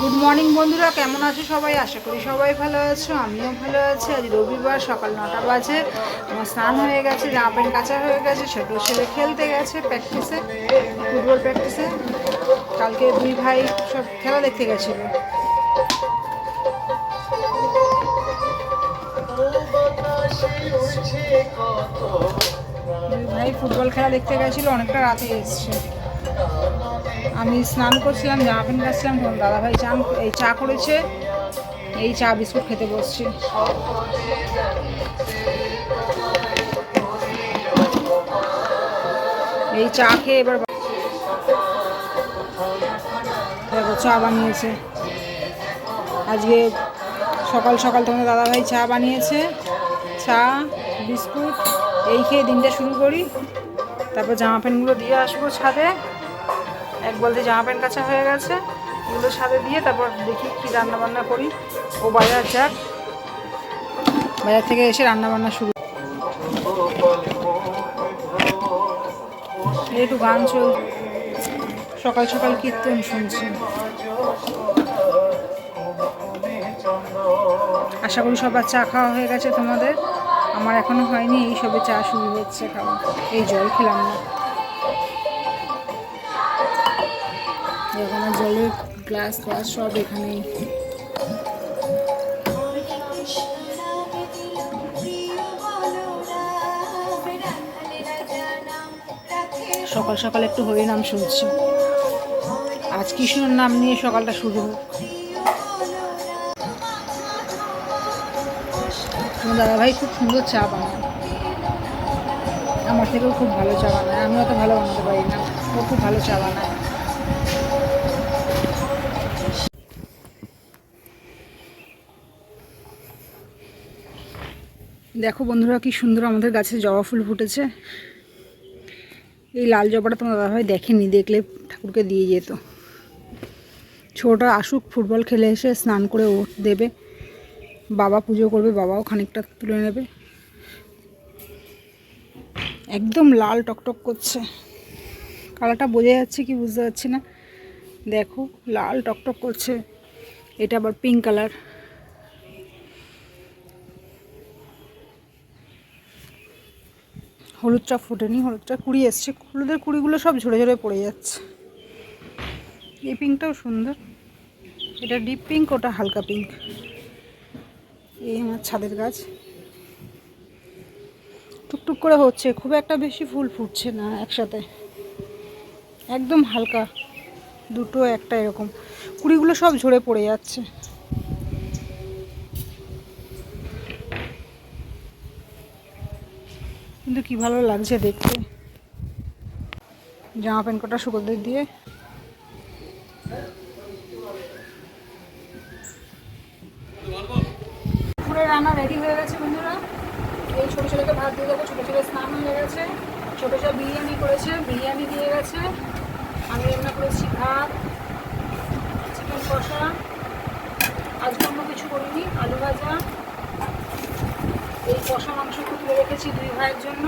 Good morning বন্ধুরা। কেমন আছো সবাই? আশা করি সবাই ভালো আছো, আমিও ভালো আছি। আজ রবিবার, সকাল নটা বাজে। আমার স্নান হয়ে গেছে, জামা প্যান্ট কাঁচা হয়ে গেছে, ছোটো ছেলে খেলতে গেছে প্র্যাকটিসে ফুটবল প্র্যাকটিসে কালকে দুই ভাই সব খেলা দেখতে গেছিল। দুই ভাই ফুটবল খেলা দেখতে গেছিল, অনেকটা রাতে এসছে। আমি স্নান করছিলাম জামা প্যান্ট কাচছিলাম তখন দাদাভাই চান এই চা করেছে। এই চা, বিস্কুট খেতে বসছি। এই চা খেয়ে এবার দেখো, চা বানিয়েছে। আজকে সকাল সকাল তোমাদের দাদাভাই চা বানিয়েছে। চা, বিস্কুট, এই খেয়ে দিনটা শুরু করি। তারপর জামা প্যান্টগুলো দিয়ে আসব ছাদে। এক বলতে জামা প্যান্ট কাছা হয়ে গেছে। এগুলো সাথে দিয়ে তারপর দেখি কি রান্না বান্না করি। ও বাজার যাক। বাজার থেকে এসে রান্না বান্না শুরু একটু গান চল সকাল সকাল কীর্তন শুনছি। আশা করি সবার চা খাওয়া হয়ে গেছে তোমাদের। আমার এখনও হয়নি, এই সবে চা শুরু হচ্ছে খাওয়া। এই জল খেলাম না। এখানে জলের গ্লাস গ্লাস সব এখানেই। সকাল সকাল একটু হরিনাম শুনছি। আজ কৃষ্ণর নাম নিয়ে সকালটা শুরু হোক। দাদাভাই খুব সুন্দর চা বানায়। আমার থেকেও খুব ভালো চা বানায়। আমি অত ভালো বানাতে পারি না। ও খুব ভালো চা বানায়। দেখো বন্ধুরা কি সুন্দর আমাদের গাছে জবা ফুল ফুটেছে। এই লাল জবাটা তোমার দাদাভাই দেখেনি, দেখলে ঠাকুরকে দিয়ে যেত। ছোটা আসুক, ফুটবল খেলে এসে স্নান করে ও দেবে। বাবা পুজো করবে, বাবাও খানিকটা তুলে নেবে। একদম লাল টকটক করছে। কালারটা বোঝা যাচ্ছে কি বুঝতে পারছি না। দেখো, লাল টকটক করছে। এটা আবার পিঙ্ক কালার হলুদটা ফোটেনি হলুদটা কুড়ি এসছে। হলুদের কুড়িগুলো সব ঝরে ঝরে পড়ে যাচ্ছে। এই পিঙ্কটাও সুন্দর। এটা ডিপ পিঙ্ক, ওটা হালকা পিঙ্ক। এই আমার ছাদের গাছ। টুকটুক করে হচ্ছে, খুব একটা বেশি ফুল ফুটছে না একসাথে। একদম হালকা, দুটো একটা এরকম। কুড়িগুলো সব ঝরে পড়ে যাচ্ছে। কিন্তু কি ভালো লাগছে দেখতে। জামা প্যান্ট কটা শুকোতে দিয়ে। রান্না রেডি হয়ে গেছে বন্ধুরা। ছেলেকে ভাত দিয়ে দেবো ছেলে স্নান হয়ে গেছে। বিরিয়ানি করেছে, বিরিয়ানি দিয়ে গেছে। আমি রান্না করেছি ভাত, চিকেন কষা। আজকে অন্য কিছু করিনি, আলু ভাজা। কষা মাংস তুলে রেখেছি দুই ভাইয়ের জন্য।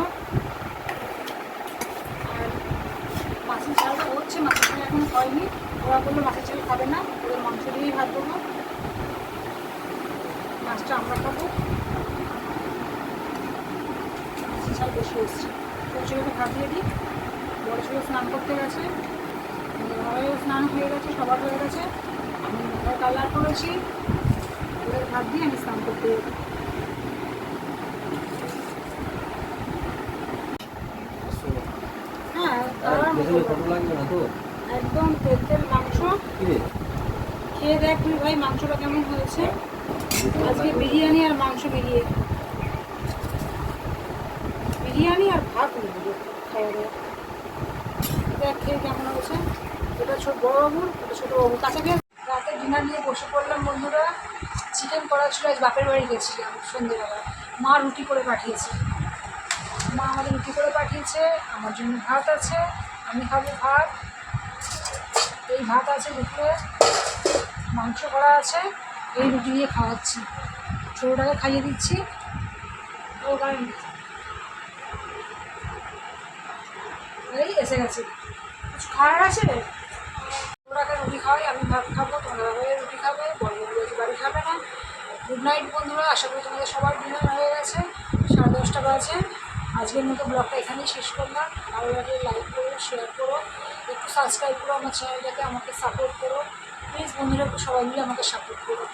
আর মাছের ঝালটা হচ্ছে, মাছের ঝাল এখন হয়নি। ওরা বলল মাছের ঝাল খাবে না, ওদের মাংস দিয়েই ভাত দেবো। মাছটা আমরা খাব। মাছের ঝাল বেশি এসছে ছেলেকে ভাত দিয়ে দিই। বড় ছেলে স্নান করতে গেছে। মেয়েরাও স্নান হয়ে গেছে, সবার হয়ে গেছে। আমি কালার করেছি। ওদের ভাত দিয়ে আমি স্নান করতে একদম তেল তেল মাংস খেয়ে দেখ ভাই মাংসটা কেমন হয়েছে? আজকে বিরিয়ানি আর মাংস মিলিয়ে। বিরিয়ানি আর ভাত মিলিয়ে খাওয়া দাওয়া। দেখ খেয়ে কেমন হয়েছে। এটা ছোট বড় বাবুর এটা ছোট বাবু কাছে গিয়ে রাতে ডিনার নিয়ে বসে পড়লাম বন্ধুরা। চিকেন করা ছিল আজ বাপের বাড়ি গেছিলাম সন্ধ্যেবেলা। মা রুটি করে পাঠিয়েছে। মা আমাদের রুটি করে পাঠিয়েছে আমার জন্য ভাত আছে, আমি খাব ভাত। এই ভাত আছে দুপুরে, মাংস করা আছে, এই রুটি দিয়ে খাওয়াচ্ছি। ছোটোটাকে খাইয়ে দিচ্ছি। ও কারণ এই এসে গেছে। কিছু খাওয়ার আছে? ওটাকে রুটি খাওয়াই, আমি ভাত খাব তোমরা হয়ে গুড নাইট বন্ধুরা, আশা করি তোমাদের সবার ডিনার হয়ে গেছে। সাড়ে দশটা বাজে। আজকের মতো ব্লগটা এখানেই শেষ করলাম। ভালো লাগলে লাইক করো শেয়ার করো, একটু সাবস্ক্রাইব করো আমার চ্যানেলটাকে আমাকে সাপোর্ট করো। প্লিজ বন্ধুরা, সবাই মিলে আমাকে সাপোর্ট করো।